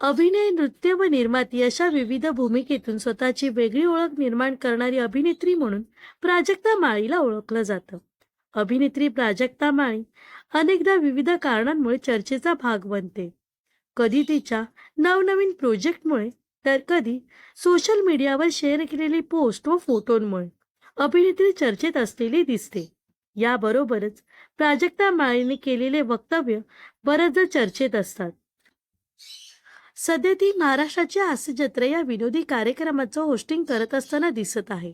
अभिनय नृत्य व निर्माती अशा विविध भूमिकेतून स्वतःची वेगळी ओळख निर्माण करणारी अभिनेत्री म्हणून प्राजक्ता माळीला ओळखलं जातं. अभिनेत्री प्राजक्ता माळी अनेकदा विविध कारणांमुळे चर्चेचा भाग बनते. कधी तिच्या नवनवीन प्रोजेक्टमुळे तर कधी सोशल मीडियावर शेअर केलेली पोस्ट व फोटोंमुळे अभिनेत्री चर्चेत असलेली दिसते. याबरोबरच प्राजक्ता माळीने केलेले वक्तव्य बऱ्याचदा चर्चेत असतात. सध्या ती महाराष्ट्राची हास्य जत्रा या विनोदी कार्यक्रमाचं होस्टिंग करत असताना दिसत आहे.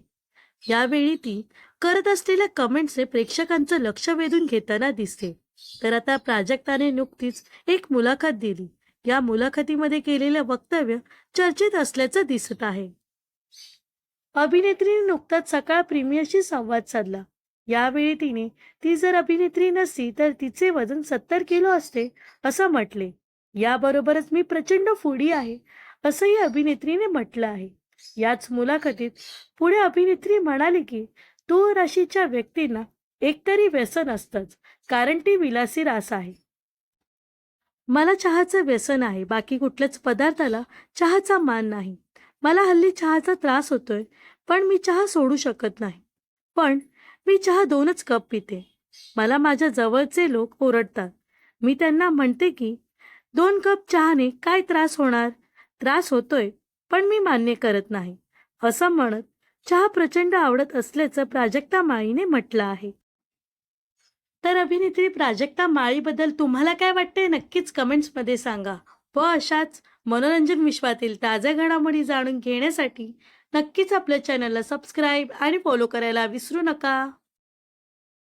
यावेळी ती करत असलेल्या कमेंट्सने प्रेक्षकांचं लक्ष वेधून घेताना दिसते. तर आता प्राजक्ताने नुकतीच एक मुलाखत दिली. या मुलाखतीमध्ये केलेलं वक्तव्य चर्चेत असल्याचं दिसत आहे. अभिनेत्रीने नुकताच सकाळ प्रीमियरशी संवाद साधला. यावेळी तिने ती जर अभिनेत्री नसती तर तिचे वजन सत्तर किलो असते असं म्हटले. याबरोबरच मी प्रचंड फुडी आहे असंही अभिनेत्रीने म्हटलं आहे. याच मुलाखतीत पुढे अभिनेत्री म्हणाली की तो राशीच्या व्यक्तींना एकतरी व्यसन असतंच कारण ती विलासी रास आहे. मला चहाचं व्यसन आहे बाकी कुठल्याच पदार्थाला चहाचा मान नाही. मला हल्ली चहाचा त्रास होतोय पण मी चहा सोडू शकत नाही. पण मी चहा दोनच कप पिते. मला माझ्या जवळचे लोक ओरडतात. मी त्यांना म्हणते की दोन कप चहाने काय त्रास होणार? त्रास होतोय पण मी मान्य करत नाही. असं म्हणत चहा प्रचंड आवडत असल्याचं प्राजक्ता माळीने म्हटलं आहे. तर अभिनेत्री प्राजक्ता माळीबद्दल तुम्हाला काय वाटतंय नक्कीच कमेंट्समध्ये सांगा. व अशाच मनोरंजन विश्वातील ताज्या घडामोडी जाणून घेण्यासाठी नक्कीच आपल्या चॅनलला सबस्क्राईब आणि फॉलो करायला विसरू नका.